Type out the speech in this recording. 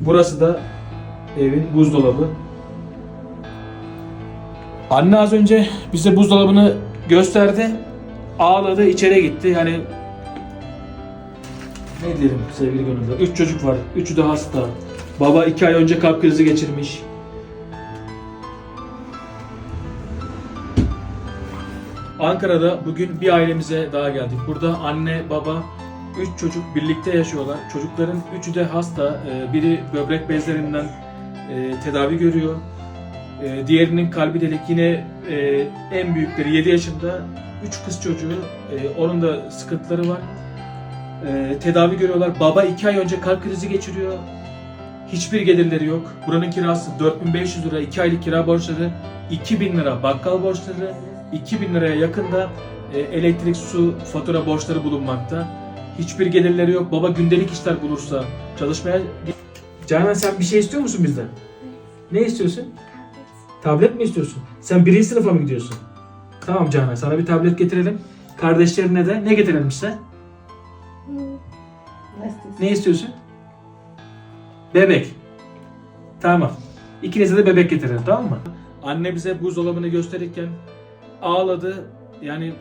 Burası da evin buzdolabı. Anne az önce bize buzdolabını gösterdi. Ağladı, içeri gitti. Yani ne diyelim sevgili gönüller. Üç çocuk var. Üçü de hasta. Baba iki ay önce kalp krizi geçirmiş. Ankara'da bugün bir ailemize daha geldik. Burada anne, baba, üç çocuk birlikte yaşıyorlar. Çocukların üçü de hasta. Ee, Biri böbrek bezlerinden e, tedavi görüyor. Ee, Diğerinin kalbi delik. Yine e, en büyükleri 7 yaşında. Üç kız çocuğu. e, Onun da sıkıntıları var. Tedavi görüyorlar. Baba iki ay önce kalp krizi geçiriyor. Hiçbir gelirleri yok. Buranın kirası 4500 lira, 2 aylık kira borçları, 2000 lira bakkal borçları, 2000 liraya yakında e, elektrik, su, fatura borçları bulunmakta. Hiçbir gelirleri yok. Baba gündelik işler bulursa çalışmaya... Canan sen bir şey istiyor musun bizden? Ne istiyorsun? Tablet mi istiyorsun? Sen birinci sınıfa mı gidiyorsun? Tamam Canan sana bir tablet getirelim. Kardeşlerine de ne getirelim size? Ne istiyorsun? Bebek. Tamam. İkinize de bebek getirelim tamam mı? Anne bize buzdolabını gösterirken ağladı. Yani